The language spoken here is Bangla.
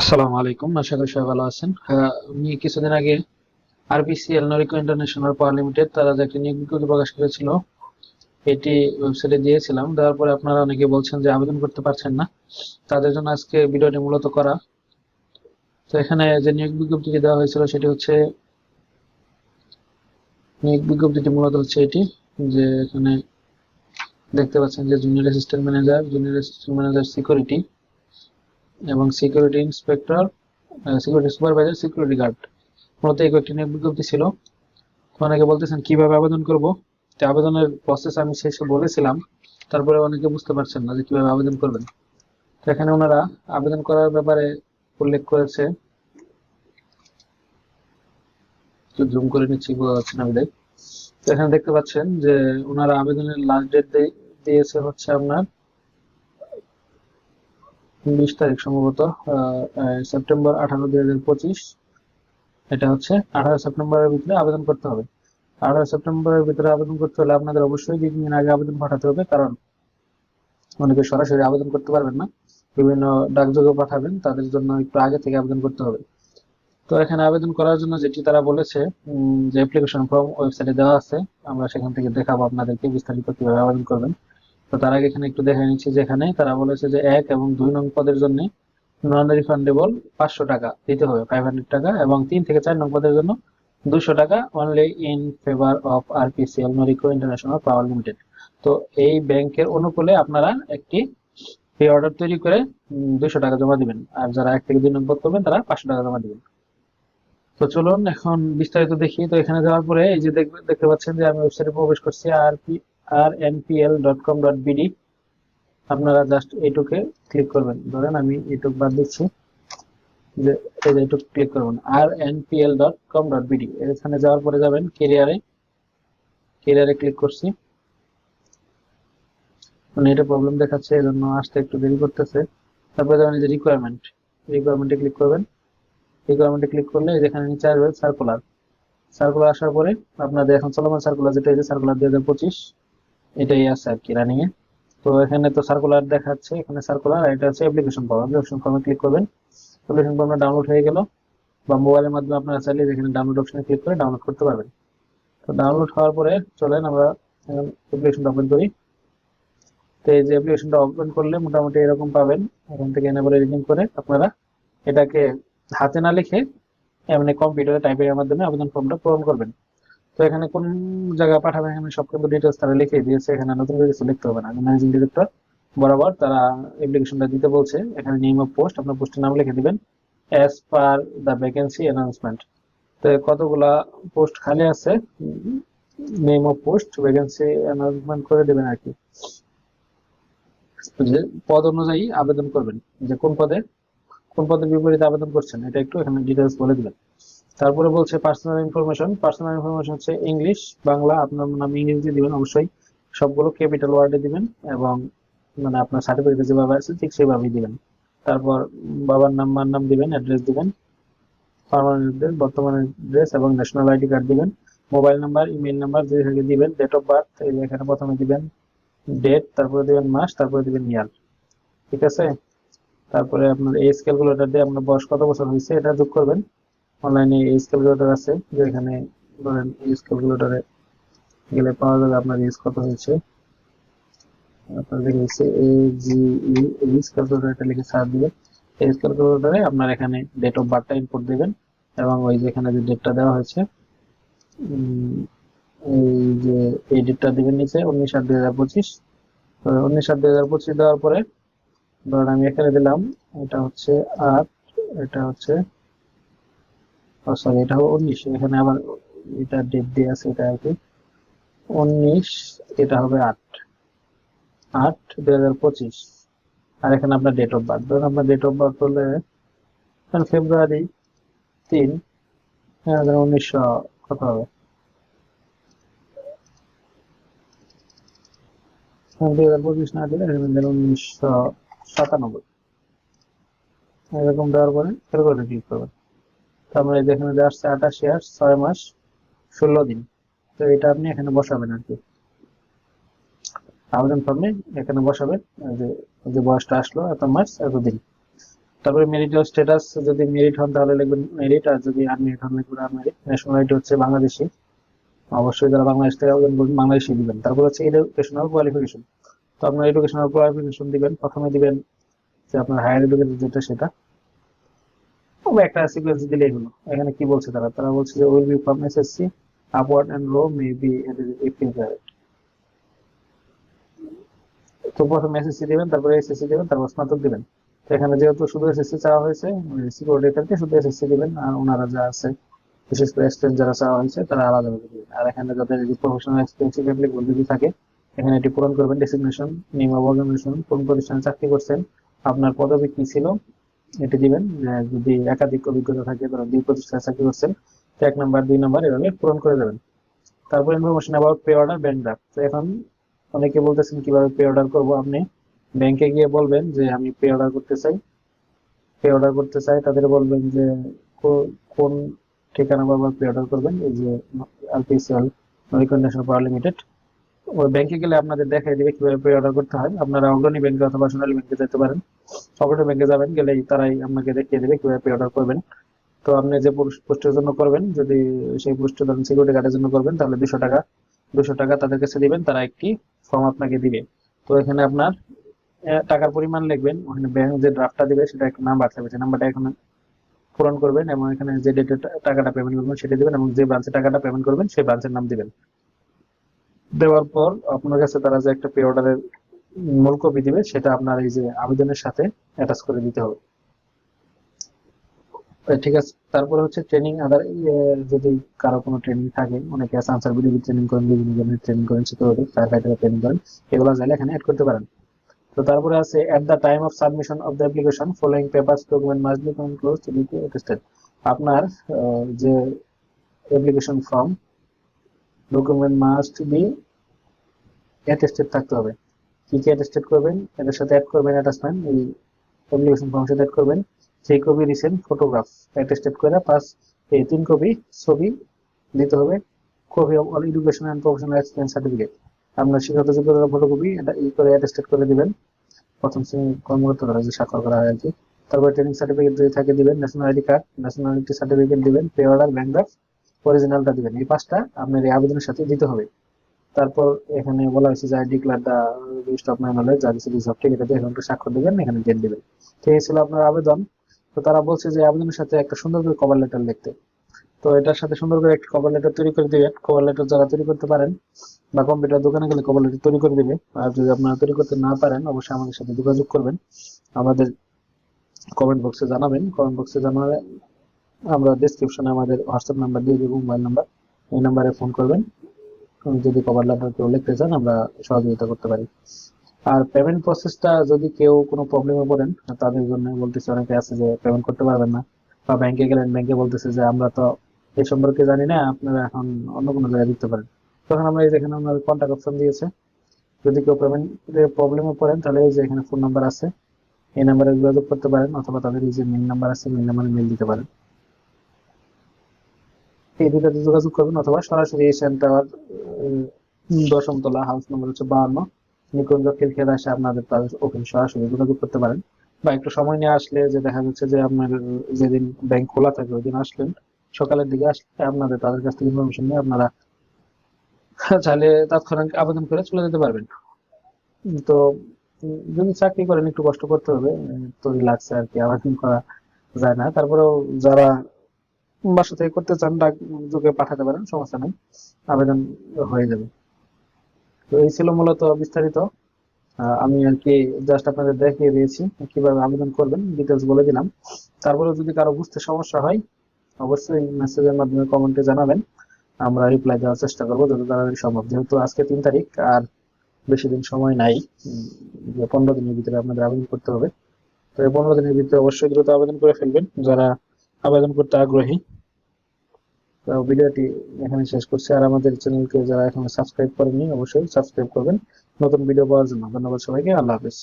আসসালামু আলাইকুম, আশা করি সবাই ভালো আছেন। আমি কিছুদিন আগে আরবিসিএল নরিকো ইন্টারন্যাশনাল পাওয়ার লিমিটেড তারা যে একটি নিয়োগ বিজ্ঞপ্তি প্রকাশ করেছিল, এটি ওয়েবসাইটে দিয়েছিলাম। দেওয়ার পরে আপনারা অনেকে বলছেন যে আবেদন করতে পারছেন না। তাদের জন্য আজকে ভিডিওটি মূলত করা। তো এখানে যে নিয়োগ বিজ্ঞপ্তিটি দেওয়া হয়েছিল, সেটি হচ্ছে, নিয়োগ বিজ্ঞপ্তিটি মূলত হচ্ছে এটি, যে এখানে দেখতে পাচ্ছেন যে junior assistant manager junior assistant manager security এবং security inspector security supervisor security guard মূলত এই কয়েকটি নিয়োগ বিজ্ঞপ্তি ছিল। অনেকে বলতেছেন, কীভাবে আবেদন করব? তো আবেদনের প্রসেস আমি শেষে বলেছিলাম। তারপরে অনেকে বুঝতে পারছেন না যে কীভাবে আবেদন করবেন। তো এখানে ওনারা আবেদন করার ব্যাপারে উল্লেখ করেছে। জুম করে নিচ্ছি, বোঝা যাচ্ছে না বিদায় তো এখানে দেখতে পাচ্ছেন যে ওনারা আবেদনের লাস্ট ডেট দিয়েছে হচ্ছে আপনার বিশ তারিখ সম্ভবত সেপ্টেম্বর আঠারো দুই হাজার পঁচিশ। এটা হচ্ছে আঠারো সেপ্টেম্বরের ভিতরে আবেদন করতে হবে। আঠারো সেপ্টেম্বরের ভিতরে আবেদন করতে হলে আপনাদের অবশ্যই দুই দিন আগে আবেদন পাঠাতে হবে, কারণ অনেকে সরাসরি আবেদন করতে পারবেন না। বিভিন্ন ডাকযোগে পাঠাবেন, তাদের জন্য একটু আগে থেকে আবেদন করতে হবে। তো এখানে আবেদন করার জন্য যেটি তারা বলেছে যে অ্যাপ্লিকেশন ফর্ম ওয়েবসাইটে দেওয়া আছে, আমরা সেখান থেকে দেখাবো আপনাদেরকে বিস্তারিত কীভাবে আবেদন করবেন। তো তার আগে এখানে একটু দেখে নিচ্ছি যে এখানে তারা বলেছে যে এক এবং দুই নং পদের জন্য নন রিফান্ডেবল পাঁচশো টাকা দিতে হবে ফাইভ হান্ড্রেড টাকা, এবং তিন থেকে চার নং পদের জন্য দুশো টাকা only in favour of RPCL Norinco international power limited তো এই ব্যাংকের অনুকূলে আপনারা একটি পে অর্ডার তৈরি করে দুশো টাকা জমা দিবেন, আর যারা এক থেকে দুই নং পদ করবেন তারা পাঁচশো টাকা জমা দিবেন। তো চলুন এখন বিস্তারিত দেখি। তো এখানে যাওয়ার পরে এই যে দেখতে পাচ্ছেন যে আমি ওয়েবসাইটে প্রবেশ করছি, R P R NPL dot com dot BD আপনারা জাস্ট এইটুকে ক্লিক করবেন। ধরেন আমি এইটুক বাদ দিচ্ছি যে এইটুক ক্লিক করবেন R NPL dot com dot BD এখানে যাওয়ার পরে যাবেন কেরিয়ারে কেরিয়ারে ক্লিক করছি। মানে এটা প্রবলেম দেখাচ্ছে এই জন্য আসতে একটু দেরি করতেছে। তারপরে যাবেন যে রিকোয়ারমেন্ট রিকোয়ারমেন্টে ক্লিক করবেন। রিকোয়ারমেন্টে ক্লিক করলে এই যে এখানে নিচে আসবে সার্কুলার সার্কুলার আসার পরে আপনাদের এখন চলমান সার্কুলার যেটা এই যে সার্কুলার দুই হাজার পঁচিশ। এটাই আছে আর কি রানিং এ। তো এখানে তো সার্কুলার দেখাচ্ছে, এখানে সার্কুলার আর এটা হচ্ছে অ্যাপ্লিকেশন ফর্ম অ্যাপ্লিকেশন ফর্মে ক্লিক করবেন। অ্যাপ্লিকেশন ফর্মটা ডাউনলোড হয়ে গেল। বা মোবাইলের মাধ্যমে আপনারা চাইলে এখানে ডাউনলোড অপশনে ক্লিক করে ডাউনলোড করতে পারবেন। তো ডাউনলোড হওয়ার পরে চলেন আমরা অ্যাপ্লিকেশনটা ওপেন করি। তো এই যে অ্যাপ্লিকেশনটা ওপেন করলে মোটামুটি এরকম পাবেন। এখান থেকে এনে এনেবল এডিটিং করে আপনারা এটাকে হাতে না লিখে এমনি কম্পিউটারে টাইপের মাধ্যমে আবেদন ফর্মটা পূরণ করবেন। তো এখানে কোন জায়গায় পাঠাবেন এখানে সব কিন্তু ডিটেলস তারা লিখে দিয়েছে। এখানে নতুন করে কিছু লিখতে হবে না। ম্যানেজিং ডিরেক্টর বরাবর তারা অ্যাপ্লিকেশনটা দিতে বলছে। এখানে নেম অফ পোস্ট আপনার পোস্টের নাম লিখে দিবেন। As per the vacancy announcement তো কতগুলা পোস্ট খালি আছে? Name of post vacancy announcement করে দেবেন আর কি। যে পদ অনুযায়ী আবেদন করবেন। যে কোন পদে, কোন পদের বিপরীতে আবেদন করছেন, এটা একটু এখানে ডিটেলস বলে দিবেন। তারপরে বলছে পার্সোনাল ইনফরমেশন পার্সোনাল ইনফরমেশন হচ্ছে ইংলিশ বাংলা, আপনার নাম ইংরেজি দিবেন, অবশ্যই সবগুলো ক্যাপিটাল ওয়ার্ডে দিবেন এবং মানে আপনার সার্টিফিকেট যেভাবে আছে ঠিক সেভাবেই দিবেন। তারপর বাবার নাম, মার নাম দিবেন অ্যাড্রেস দিবেন পার্মানেন্ট অ্যাড্রেস বর্তমান অ্যাড্রেস এবং ন্যাশনাল আইডি কার্ড দিবেন মোবাইল নাম্বার ইমেল নাম্বার যে থেকে দিবেন ডেট অফ বার্থ এখানে প্রথমে দিবেন ডেট তারপরে দিবেন মাস, তারপরে দিবেন ইয়ার ঠিক আছে? তারপরে আপনার এই ক্যালকুলেটর দিয়ে আপনার বয়স কত বছর হয়েছে এটা যোগ করবেন। অনলাইনে এজ ক্যালকুলেটর আছে যে এখানে ধরেন এজ ক্যালকুলেটরে গেলে পাওয়া যাবে আপনার এজ কত হয়েছে? আপনার দিচ্ছে এ জি ই এজ ক্যালকুলেটর এটা লিখে সার্চ দিবেন এজ ক্যালকুলেটরে আপনার এখানে ডেট অফ বার্থটা ইনপুট দিবেন এবং ওই যে এখানে যে ডেটটা দেওয়া হয়েছে এই যে এই ডেটটা দিবেন নিচে, উনিশ আট দুই হাজার পঁচিশ। উনিশ আট দুই হাজার পঁচিশ দেওয়ার পরে ধরেন আমি এখানে দিলাম, এটা হচ্ছে আট, এটা হচ্ছে সরি এটা হবে উনিশ, এখানে আবার এটা ডেট দিয়ে আছে এটা আর কি। উনিশ, এটা হবে আট। আট দুই হাজার পঁচিশ। আর এখানে আপনার ডেট অফ বার্থ ধরুন আপনার ডেট অফ বার্থ হলে ফেব্রুয়ারি তিন হ্যাঁ উনিশশো কত হবে? দুই হাজার পঁচিশ না দিলে উনিশশো সাতানব্বই। এরকম দেওয়ার পরে ক্যালকুলেটর ক্লিক করবেন। তারপরে যেখানে যে আসছে আঠাশি আর ছয় মাস, ষোলো দিন। তো এটা আপনি এখানে বসাবেন আর কি। আবেদন ফর্মে এখানে বসাবেন যে যে বয়সটা আসলো, এত মাস, এত দিন। তারপরে মেরিটাল স্ট্যাটাস যদি মেরিট হন, তাহলে লিখবেন মেরিট আর যদি আনমেরিট হন, লিখবেন আনমেরিট ন্যাশনালিটি হচ্ছে বাংলাদেশি। অবশ্যই যারা বাংলাদেশ থেকে আবেদন করবেন, বাংলাদেশি দিবেন। তারপর হচ্ছে এডুকেশনাল কোয়ালিফিকেশন তো আপনার এডুকেশনাল কোয়ালিফিকেশন দিবেন, প্রথমে দিবেন যে আপনার হায়ার এডুকেশন যেটা, সেটা। তবে একটা সিকোয়েন্স দিলেই হলো এখানে কি বলছে তারা? তারা বলছে যে will be from SSC upward and row may be if desired তো প্রথম এসএসসি দিবেন, তারপরে এসএসসি দিবেন, তারপর স্নাতক দিবেন। তো এখানে যেহেতু শুধু এসএসসি চাওয়া হয়েছে সিকিউরিটি ক্ষেত্রে শুধু এসএসসি দিবেন, আর ওনারা যা আছে, বিশেষ করে এক্সপিরিয়েন্স যারা চাওয়া হয়েছে, তারা আলাদা আলাদা দিবেন। আর এখানে যাদের প্রফেশনাল এক্সপিরিয়েন্স সেক্ষেত্রে যদি থাকে, এখানে এটি পূরণ করবেন। ডেসিগনেশন নেম অফ অর্গানাইজেশন কোন প্রতিষ্ঠানে চাকরি করছেন, আপনার পদবি কি ছিল এটি দিবেন যদি একাধিক অভিজ্ঞতা থাকে ধরুন দুই প্রতিষ্ঠানে চাকরি করছেন এক নাম্বার, দুই নাম্বার এভাবে পূরণ করে দেবেন। তারপর information about pay order bank draft তো এখন অনেকে বলতেছেন, কীভাবে পে অর্ডার করব আপনি? ব্যাংকে গিয়ে বলবেন যে, আমি পে অর্ডার করতে চাই। পে অর্ডার করতে চাই, তাদের বলবেন যে কোন ঠিকানা বারবার পে অর্ডার করবেন? এই যে আরপিসিএল মরিকন ন্যাশনাল পাওয়ার লিমিটেড ওই ব্যাংকে গেলে আপনাদের দেখাই দিবে কীভাবে পে অর্ডার করতে হয়। আপনারা অগ্রণী ব্যাংকে অথবা সোনালী ব্যাংকে যেতে পারেন। অগ্রণী ব্যাংকে যাবেন, গেলেই তারাই আপনাকে দেখিয়ে দেবে কীভাবে পে অর্ডার করবেন। তো আপনি যে পোস্টের জন্য করবেন, যদি সেই পোস্টে ধরেন সিকিউরিটি গার্ডের জন্য করবেন, তাহলে দুশো টাকা দুশো টাকা তাদের কাছে দিবেন, তারা একটি ফর্ম আপনাকে দিবে। তো এখানে আপনার টাকার পরিমাণ লিখবেন, ওখানে ব্যাংক যে ড্রাফটটা দিবে, সেটা একটা নাম্বার থাকবে। সেই নাম্বারটা এখানে পূরণ করবেন এবং এখানে যে ডেটে টাকাটা পেমেন্ট করবেন, সেটা দিবেন এবং যে ব্রাঞ্চে টাকাটা পেমেন্ট করবেন, সেই ব্রাঞ্চের নাম দিবেন। দেওয়ার পর আপনার কাছে তারা যে একটা পে অর্ডারের মূল কপি দিবে, সেটা আপনার এই যে আবেদনের সাথে অ্যাটাচ করে দিতে হবে। ঠিক আছে। তারপরে হচ্ছে ট্রেনিং আদার যদি কারও কোনো ট্রেনিং থাকে, অনেকে আছে আনসার বিডিবি ট্রেনিং করেন, বিভিন্ন ধরনের ট্রেনিং করেন সিকিউরিটি ফায়ার ফাইটার ট্রেনিং করেন, এগুলো চাইলে এখানে অ্যাড করতে পারেন। তো তারপরে আছে at the time of submission of the application following papers document must be close to be attested আপনার যে application form document must be attested থাকতে হবে। কি কি অ্যাটেস্টেড করবেন, এটার সাথে অ্যাড করবেন অ্যাটাচমেন্ট এই অ্যাপ্লিকেশন ফর্মের সাথে অ্যাড করবেন, সেই কপি রিসেন্ট ফটোগ্রাফ অ্যাটেস্টেড করে পাস এই তিন কপি ছবি দিতে হবে copy of all education and professional experience certificate আপনার শিক্ষাগত যোগ্যতার ফটোকপি এটা ই করে অ্যাটেস্টেড করে দিবেন। প্রথম শ্রেণির কর্মকর্তা দ্বারা যে স্বাক্ষর করা হয় আর কি। তারপর ট্রেনিং সার্টিফিকেট যদি থাকে দিবেন national ID card nationality certificate দিবেন পে অর্ডার ব্যাংক ড্রাফট অরিজিনালটা দিবেন। এই পাঁচটা আপনার এই আবেদনের সাথে দিতে হবে। তারপর এখানে বলা হয়েছে যে declare the list of my যা কিছু ঠিক আছে এখানে স্বাক্ষর দিবেন, এখানে ডেট দিবেন। এই ছিল আপনার আবেদন। তো তারা বলছে যে আবেদনের সাথে একটা সুন্দর করে কভার লেটার লিখতে। তো এটার সাথে সুন্দর করে একটা কভার লেটার তৈরি করে দিবেন। কভার লেটার যারা তৈরি করতে পারেন বা কম্পিউটার দোকানে গেলে কভার লেটার তৈরি করে দিবে। আর যদি আপনারা তৈরি করতে না পারেন, অবশ্যই আমাদের সাথে যোগাযোগ করবেন। আমাদের কমেন্ট বক্সে জানাবেন। কমেন্ট বক্সে জানালে আমরা ডিসক্রিপশনে আমাদের হোয়াটসঅ্যাপ নাম্বার দিয়ে দেবো মোবাইল নাম্বার এই নাম্বারে ফোন করবেন। যদি কভার লেটার কেউ লিখতে চান, আমরা সহযোগিতা করতে পারি। আর পেমেন্ট প্রসেসটা যদি কেউ কোনো প্রবলেমে পড়েন, তাদের জন্য বলতেছে, অনেকে আছে যে পেমেন্ট করতে পারবেন না। বা ব্যাংকে গেলেন ব্যাংকে বলতেছে যে, আমরা তো এই সম্পর্কে জানি না, আপনারা এখন অন্য কোনো জায়গায় দিতে পারেন। তখন আমরা এই যেখানে আমাদের কন্ট্যাক্ট অপশন দিয়েছে। যদি কেউ পেমেন্ট প্রবলেমে পড়েন, তাহলে এই যে এখানে ফোন নাম্বার আছে, এই নাম্বারে যোগাযোগ করতে পারেন, অথবা তাদের এই যে মেইল নাম্বার আছে মেইল নাম্বারে মেইল দিতে পারেন। এই যোগাযোগ করবেন অথবা সরাসরি এই সেন্টার দশম তলা হাউস নম্বর হচ্ছে বাহান্ন। নিকুঞ্জ খিলখেদ আসে আপনাদের তাদের ওখানে সরাসরি যোগাযোগ করতে পারেন। বা একটু সময় নিয়ে আসলে যে দেখা যাচ্ছে যে আপনার যেদিন ব্যাংক খোলা থাকে ওই দিন আসলেন। সকালের দিকে আসলে আপনাদের তাদের কাছ থেকে ইনফরমেশন নিয়ে আপনারা চাইলে তাৎক্ষণিক আবেদন করে চলে যেতে পারবেন। তো যদি চাকরি করেন একটু কষ্ট করতে হবে তো লাগছে আর কি আবেদন করা যায় না। তারপরেও যারা বাসা থেকে করতে চান, ডাক যোগে পাঠাতে পারেন, সমস্যা নেই। আবেদন হয়ে যাবে। তো এই ছিল মূলত বিস্তারিত। আমি আর কি জাস্ট আপনাদের দেখিয়ে দিয়েছি কীভাবে আবেদন করবেন ডিটেলস বলে দিলাম। তারপরে যদি কারও বুঝতে সমস্যা হয়, অবশ্যই মেসেজের মাধ্যমে কমেন্টে জানাবেন। আমরা রিপ্লাই দেওয়ার চেষ্টা করব যত তাড়াতাড়ি সম্ভব। যেহেতু আজকে তিন তারিখ, আর বেশি দিন সময় নাই পনেরো দিনের ভিতরে আপনাদের আবেদন করতে হবে। তো এই পনেরো দিনের ভিতরে অবশ্যই দ্রুত আবেদন করে ফেলবেন। যারা আবেদন করতে আগ্রহী। তো ভিডিওটি এখানে শেষ করছি। আর আমাদের চ্যানেলকে যারা এখনও সাবস্ক্রাইব করেনি অবশ্যই সাবস্ক্রাইব করবেন। নতুন ভিডিও পাওয়ার জন্য ধন্যবাদ সবাইকে। আল্লাহ হাফেজ।